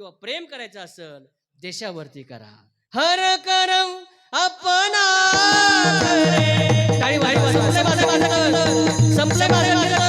किंवा प्रेम करायचं असेल देशावरती करा. हर करम अपना संपले.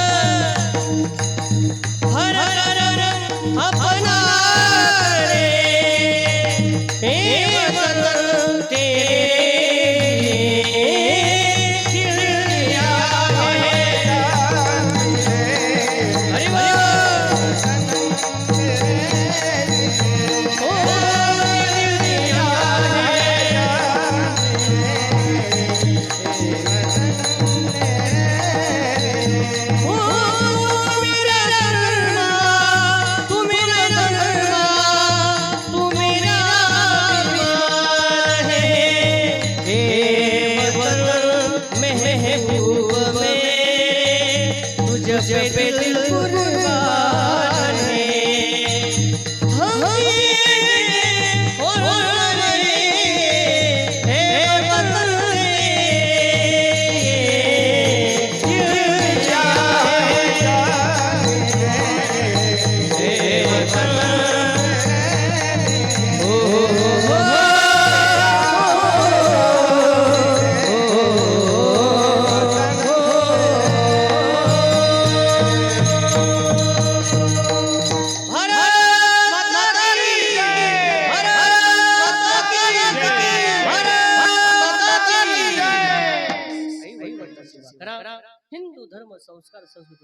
just a little हिंदू धर्म संस्कार संस्कृति